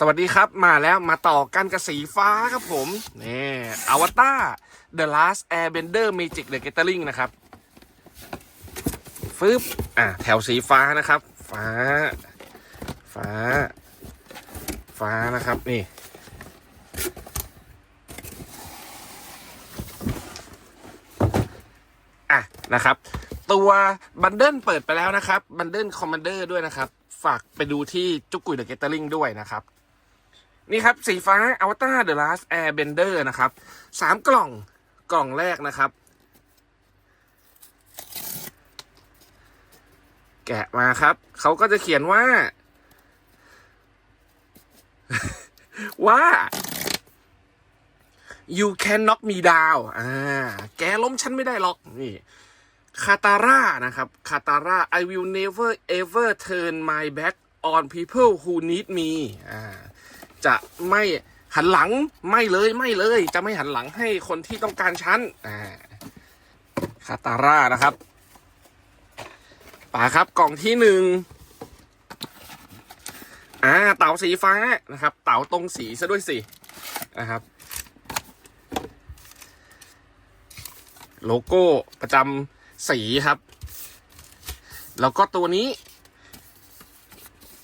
สวัสดีครับมาแล้วมาต่อกันกับสีฟ้าครับผมนี่อวตาร The Last Airbender Magic the Gathering นะครับฟึบอะแถวสีฟ้านะครับ ฟ้า ฟ้า ฟ้านะครับนี่ อะนะครับ ตัวบันเดิลเปิดไปแล้วนะครับ บันเดิลคอมมานเดอร์ด้วยนะครับ ฝากไปดูที่จุกกุยเดอะเกตเตอร์ลิงด้วยนะครับ นี่ครับ สีฟ้าอวตารเดอะลาสแอร์เบนเดอร์นะครับสามกล่องกล่องแรกนะครับ แกะมาครับ เขาก็จะเขียนว่า ว่า you can knock me down อ่า แกล้มฉันไม่ได้หรอก นี่ คาตาร่านะครับ คาตาร่า I will never ever turn my back on people who need me อ่า จะไม่หันหลังไม่เลยไม่เลย จะไม่หันหลังให้คนที่ต้องการฉันอ่าคาตาร่านะครับป่าครับกล่องที่หนึ่งอ่าเต่าสีฟ้านะครับ เต่าตรงสีซะด้วยสินะครับ โลโก้ประจำสีครับ แล้วก็ตัวนี้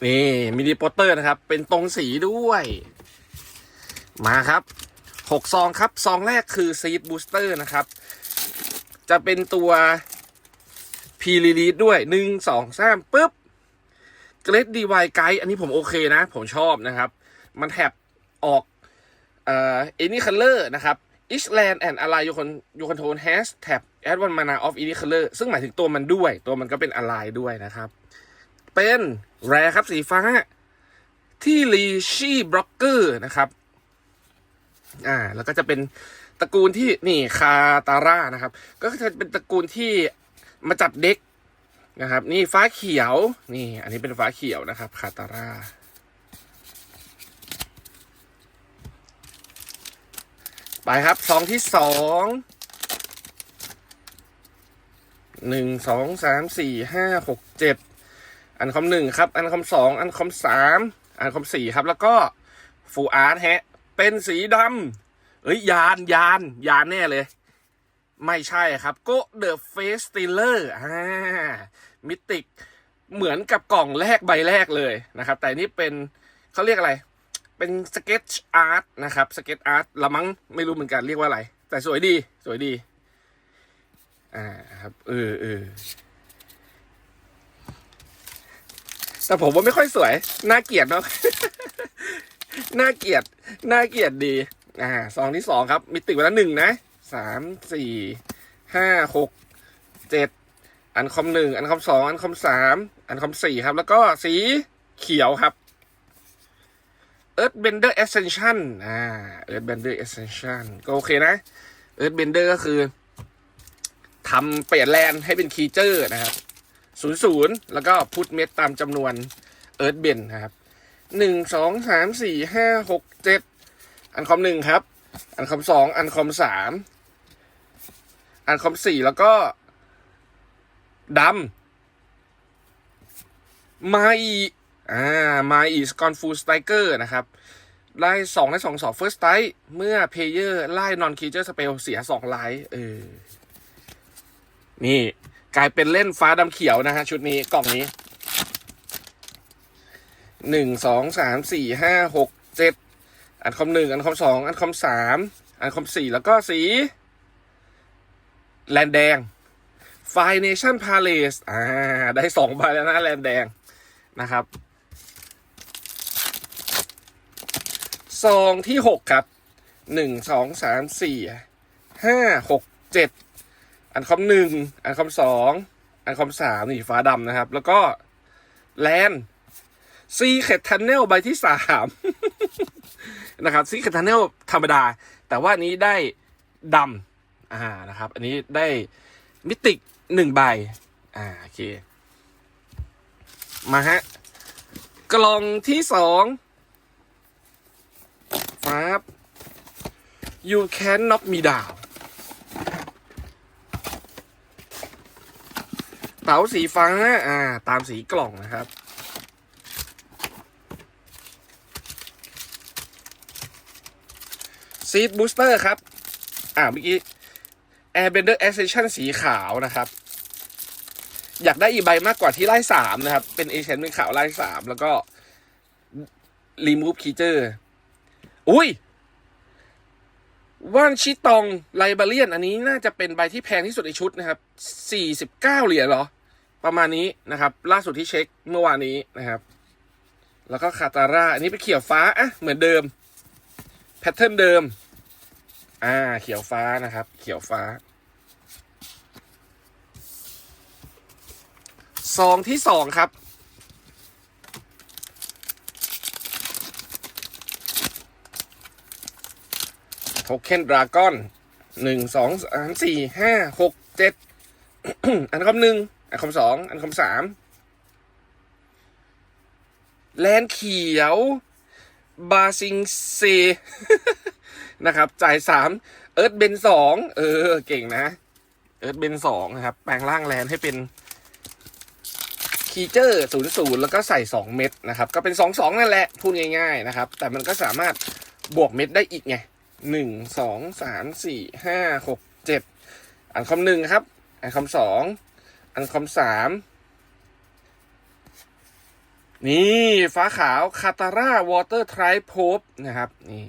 นี่มินิโปสเตอร์นะครับ เป็นตรงสีด้วย มาครับหกซองครับ ซองแรกคือซีดบูสเตอร์นะครับ จะเป็นตัวพีรีลีดด้วยหนึ่งสองสามปุ๊บเกรดดีวายไกด์อันนี้ผมโอเคนะ ผมชอบนะครับ มันแถบออกเอ่อ any color นะครับ each land and ally you con you control has tab add one mana of any color ซึ่งหมายถึงตัวมันด้วย ตัวมันก็เป็น ally ด้วยนะครับ เป็นแรครับสีฟ้า ที่ลีชี่บล็อกเกอร์นะครับ อ่า แล้วก็จะเป็นตระกูลที่นี่คาตาร่านะครับ ก็จะเป็นตระกูลที่มาจัดเด็กนะครับ นี่ฟ้าเขียว นี่ อันนี้เป็นฟ้าเขียวนะครับ คาตาร่าไปครับซองที่สองหนึ่งสองสามสี่ห้าหกเจ็ด อันคอมหนึ่งครับ อันคอมสองอันคอมสามอันคอมสี่ครับ แล้วก็ฟูอาร์ตฮะ เป็นสีดำเอ้ย ยานยานยานแน่เลย ไม่ใช่ครับ โกเดอะเฟสติลเลอร์อ่ามิติกเหมือนกับกล่องแรกใบแรกเลยนะครับ แต่นี่เป็นเขาเรียกอะไร เป็นสเก็ตอาร์ตนะครับสเก็ตอาร์ตละมั้งไม่รู้เหมือนกันเรียกว่าอะไร แต่สวยดี สวยดี อ่าครับเออเออ แต่ผมว่าไม่ค่อยสวย น่าเกลียดเนาะ น่าเกลียด น่าเกลียดดี อ่าซองที่สองครับมีติดไว้แล้วหนึ่งนะ สาม สี่ ห้า หก เจ็ด อันคอมหนึ่ง อันคอมสอง อันคอมสาม อันคอมสี่ครับ แล้วก็สีเขียวครับ Earthbender Ascension อ่า Earthbender Ascension ก็โอเคนะ Earthbender ก็คือทำเปลี่ยนแลนด์ให้เป็นคีเจอร์นะครับ ศูนย์ศูนย์แล้วก็พุทเม็ดตามจำนวน Earthben นะครับหนึ่งสองสามสี่ห้าหกเจ็ดอันคอมหนึ่งครับ อันคอมสองอันคอมสามอันคอมสี่แล้วก็ดำมาอีอ่ามาอีสกอนฟูสไตเกอร์นะครับไล่สองไล่สองสองเฟิร์สไตเมื่อเพลเยอร์ไล่นอนคีเจอร์สเปลเสียสองไลท์เออ นี่ กลายเป็นเล่นฟ้าดำเขียวนะฮะชุดนี้กล่องนี้หนึ่งสองสามสี่ห้าหกเจ็ดอันคอมหนึ่งอันคอมสองอันคอมสามอันคอมสี่แล้วก็สี แลนแดงไฟเนชั่นพาเลสอ่า ได้สองใบแล้วนะแลนแดงนะครับซองที่หกครับหนึ่งสองสามสี่ห้าหกเจ็ด อันคอมหนึ่งอันคอมสองอันคอมสามนี่ฟ้าดำนะครับ แล้วก็แลนซีเข็ดทันเนลใบที่สามนะครับซีเข็ดทันเนลธรรมดา แต่ว่านี้ได้ดำอ่านะครับ อันนี้ได้มิติหนึ่งใบ อ่าโอเค มาฮะ กล่องที่สองฟับ you can knock me down เต๋าสีฟ้าอ่า ตามสีกล่องนะครับ ซีดบูสเตอร์ครับ อ่าเมื่อกี้ Airbender Ascension สีขาวนะครับ อยากได้อีกใบมากกว่าที่ไล่สามนะครับ เป็นเอเชนเป็นขาวไล่สามแล้วก็รีมูฟคิเตอร์อุ้ย ว่านชิตองไลบาเลียน อันนี้น่าจะเป็นใบที่แพงที่สุดในชุดนะครับสี่สิบเก้าเหรียญเหรอ ประมาณนี้นะครับ ล่าสุดที่เช็คเมื่อวานนี้นะครับ แล้วก็คาตาร่า อันนี้เป็นเขียวฟ้าอะเหมือนเดิม แพทเทิร์นเดิม อ่า เขียวฟ้านะครับ เขียวฟ้า ซองที่สองครับ เค็นดราก้อนหนึ่งสองสามสี่ห้าหกเจ็ดอันคำหนึ่งอันคำสองอันคำสามแลนเขียว บาซิงเซนะครับ จ่ายสามเอิร์ธเบนสองเออ เก่งนะ เอิร์ธเบนสองนะครับ แปลงร่างแลนให้เป็นคีเจอร์ศูนย์ศูนย์แล้วก็ใส่สองเม็ดนะครับ ก็เป็นสองสองนั่นแหละ พูดง่าย ๆ นะครับ แต่มันก็สามารถบวกเม็ดได้อีกไง หนึ่งสองสามสี่ห้าหกเจ็ดอันคำหนึ่งครับอันคำสองอันคำสามนี่ฟ้าขาวคาตาร่าวอเตอร์ไทรโพบนะครับ นี่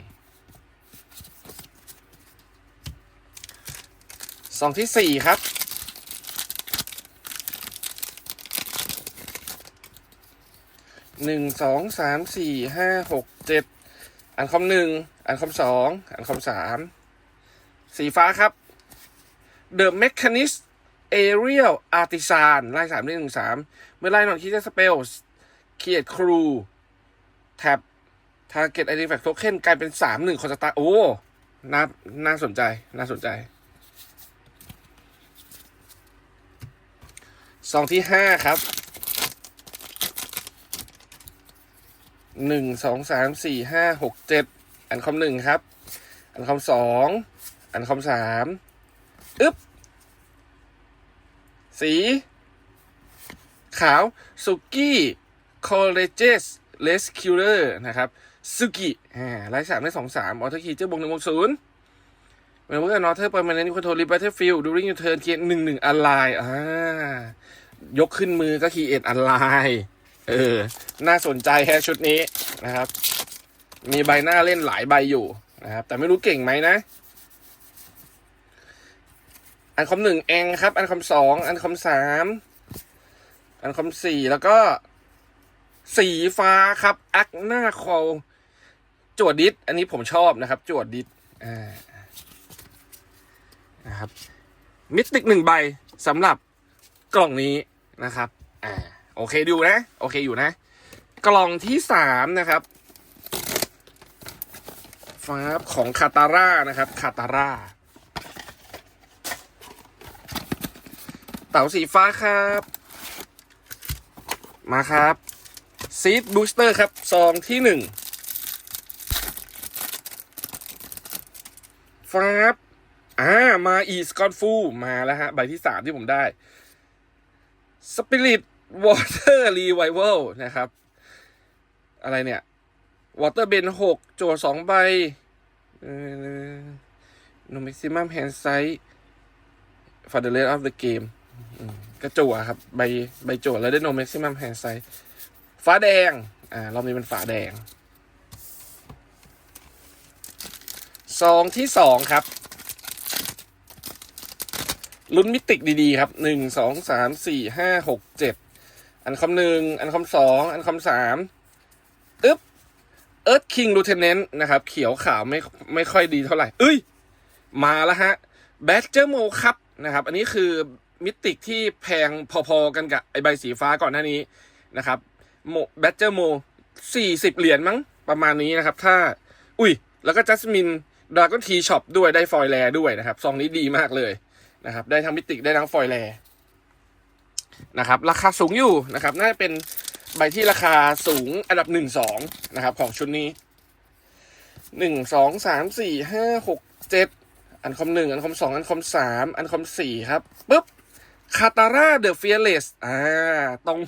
ซองที่สี่ครับหนึ่งสองสามสี่ห้าหกเจ็ด อันคำหนึ่งอันคำสองอันคำสามสีฟ้าครับ The Mechanist Aerial Artisan ไล่สามหนึ่งสามเมื่อไล่นอนคิดจะสเปลเคียดครูแท็บ Target Artifact Token กลายเป็นสามหนึ่งคอนสตาโอ้น่าน่าสนใจ น่าสนใจซองที่ห้าครับ หนึ่งสองสามสี่ห้าหกเจ็ดอันคำหนึ่งครับ อันคำสองอันคำสามอึ๊บ สี ขาวสุกี้คอเลเจสเลสคิลเลอร์นะครับสุกิอ่าไล่สามได้สองสามออโตคีเจอร์บงหนึ่งบงศูนย์เมื่อเมื่อนอเทอร์เปอร์มาเนนต์คอนโทรลรีบัตเทอร์ฟิลดูริงยูเทิร์นเกียร์หนึ่งหนึ่งอันไลน์อ่ายกขึ้นมือก็คีเอ็ดอันไลน์ เออ น่าสนใจแฮชุดนี้นะครับ มีใบหน้าเล่นหลายใบอยู่นะครับ แต่ไม่รู้เก่งไหมนะ อันคำหนึ่งเองครับ อันคำสอง อันคำสาม อันคำสี่ แล้วก็ สีฟ้าครับอักหน้าคอลจวดดิส อันนี้ผมชอบนะครับ จวดดิสอ่านะครับ มิติกหนึ่งใบสำหรับกล่องนี้นะครับ อ่า โอเคดูนะ โอเคอยู่นะ กล่องที่สามนะครับฟ้าของคาตาร่านะครับคาตาร่าเต่าสีฟ้าครับ มาครับซีดบูสเตอร์ครับซองที่หนึ่งฟ้าบอ่ามาอีสกอนฟู มาแล้วฮะ ใบที่สามที่ผมได้สปิริต วอเตอร์รีไวเวลนะครับ อะไรเนี่ยวอเตอร์เบนหกโจสองใบโนมิซิมัมแฮนไซส์ฟาเดเลสออฟเดอะเกมกระจั่วครับ ใบใบโจทย์แล้วได้โนมิซิมัมแฮนไซส์ฟ้าแดง อ่ารอบนี้เป็นฝาแดงซองที่สองครับลุ้นมิติกดีๆครับหนึ่งสองสามสี่ห้าหกเจ็ด อันคำหนึ่งอันคำสองอันคำสามอึ๊บเอิร์ธคิงลูเทนเนนต์นะครับ เขียวขาวไม่ไม่ค่อยดีเท่าไหร่ เอ้ย มาแล้วฮะแบดเจอร์โมครับนะครับ อันนี้คือมิติกที่แพงพอๆกันกับไอใบสีฟ้าก่อนหน้านี้นะครับโมแบดเจอร์โมสี่สิบเหรียญมั้งประมาณนี้นะครับ ถ้า อุ้ย แล้วก็จัสมินดราก้อนทีช็อปด้วยได้ฟอยแลด้วยนะครับ ซองนี้ดีมากเลยนะครับ ได้ทั้งมิติกได้ทั้งฟอยแล นะครับราคาสูงอยู่นะครับน่าจะเป็นใบที่ราคาสูงอันดับหนึ่งสองนะครับของชุดนี้หนึ่งสองสามสี่ห้าหกเจ็ดอันคอมหนึ่งอันคอมสองอันคอมสามอันคอมสี่ครับปุ๊บคาตาร่าเดอะเฟียเลสอ่าตรง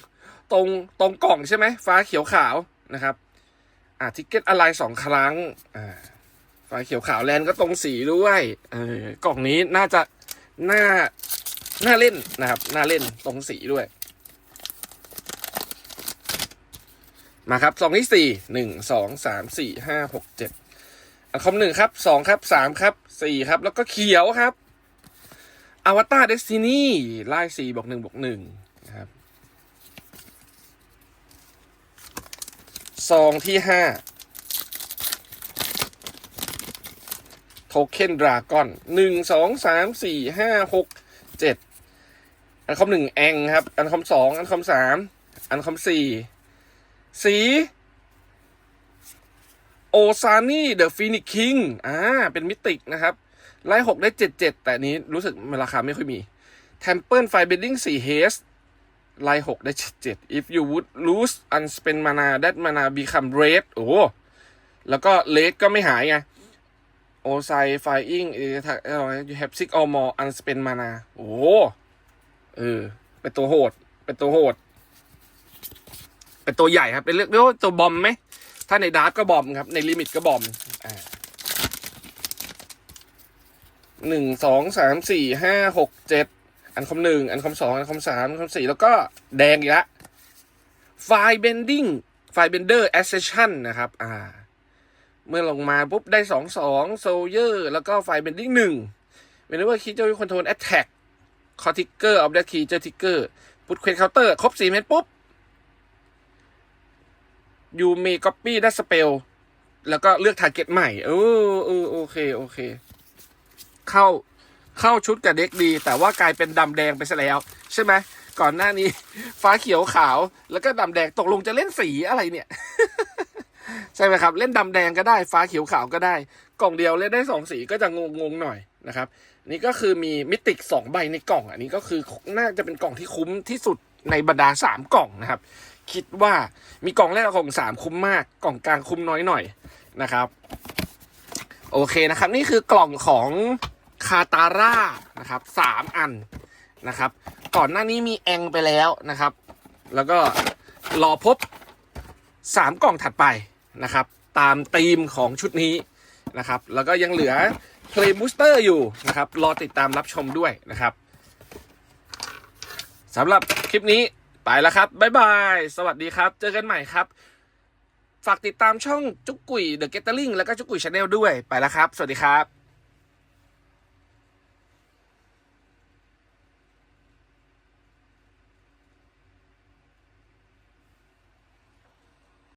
ตรงตรงกล่องใช่ไหมฟ้าเขียวขาวนะครับอ่าทิกเก็ตอะไรสองครั้งอ่าฝาเขียวขาวแลนก็ตรงสีด้วยเออกล่องนี้น่าจะน่า น่าเล่นนะครับ น่าเล่นตรงสีด้วย มาครับซองที่สี่หนึ่งสองสามสี่ห้าหกเจ็ดคอมหนึ่งครับสองครับสามครับสี่ครับ แล้วก็เขียวครับอวตารเดสตินีไล่สี่บวกหนึ่งบวกหนึ่งนะครับซองที่ห้าโทเค็นดราก้อนหนึ่งสองสามสี่ห้าหก เจ็ดอันคอมหนึ่งแองครับ อันคอมสองอันคอมสามอันคอมสี่สีโอซานี่เดอะฟินิกคิงอ่า เป็นมิติกนะครับ ไล่หกได้เจ็ดเจ็ดแต่นี้รู้สึกราคาไม่ค่อยมีเทมเพิลไฟเบนดิ้งสี่เฮสไล่หกได้เจ็ดเจ็ด if you would lose unspent mana that mana become red โอ้แล้วก็เลดก็ไม่หายไง โอไซไฟอิงเอท you have six or more unspent mana โอ้เออ เป็นตัวโหด เป็นตัวโหด เป็นตัวใหญ่ครับ เป็นเรียกเรียกว่าตัวบอมไหม ถ้าในดาร์กก็บอมครับ ในลิมิตก็บอมอ่าหนึ่งสองสามสี่ห้าหกเจ็ดอันคอมหนึ่งอันคอมสองอันคอมสามอันคอมสี่แล้วก็แดงอีกละไฟเบนดิ้งไฟเบนเดอร์แอสเซชันนะครับ อ่า เมื่อลงมาปุ๊บได้สองสองโซเยอร์แล้วก็ไฟเบนดิ้งหนึ่งเป็นว่าคิดจะคอนโทรลแอตแทกคอทิกเกอร์ออฟเดอะคีเจอร์ทิกเกอร์พุทเควสเคาน์เตอร์ ครบสี่เม็ดปุ๊บยูเมก๊อปปี้ได้สเปลแล้วก็เลือกทาร์เก็ตใหม่เออเออโอเคโอเค เข้าเข้าชุดกับเด็กดี แต่ว่ากลายเป็นดำแดงไปซะแล้ว ใช่ไหมก่อนหน้านี้ ฟ้าเขียวขาว แล้วก็ดำแดงตกลงจะเล่นสีอะไรเนี่ย ใช่ไหมครับ เล่นดำแดงก็ได้ฟ้าเขียวขาวก็ได้ กล่องเดียวเล่นได้สองสีก็จะงงงหน่อยนะครับนี่ก็คือมีมิติกสองใบในกล่อง อันนี้ก็คือน่าจะเป็นกล่องที่คุ้มที่สุดในบรรดาสามกล่องนะครับ คิดว่ามีกล่องแรกกับกล่องสามคุ้มมาก กล่องกลางคุ้มน้อยหน่อยนะครับ โอเคนะครับ นี่คือกล่องของคาตาร่านะครับสามอันนะครับ ก่อนหน้านี้มีแองไปแล้วนะครับ แล้วก็รอพบสามกล่องถัดไป นะครับ ตามธีมของชุดนี้นะครับ แล้วก็ยังเหลือเพลย์บูสเตอร์อยู่นะครับ รอติดตามรับชมด้วยนะครับสำหรับคลิปนี้ไปแล้วครับ บ๊ายบาย สวัสดีครับ เจอกันใหม่ครับ ฝากติดตามช่องจุกกุยเดอะเกตเตอร์ลิงแล้วก็จุกกุยชาแนลด้วย ไปแล้วครับ สวัสดีครับ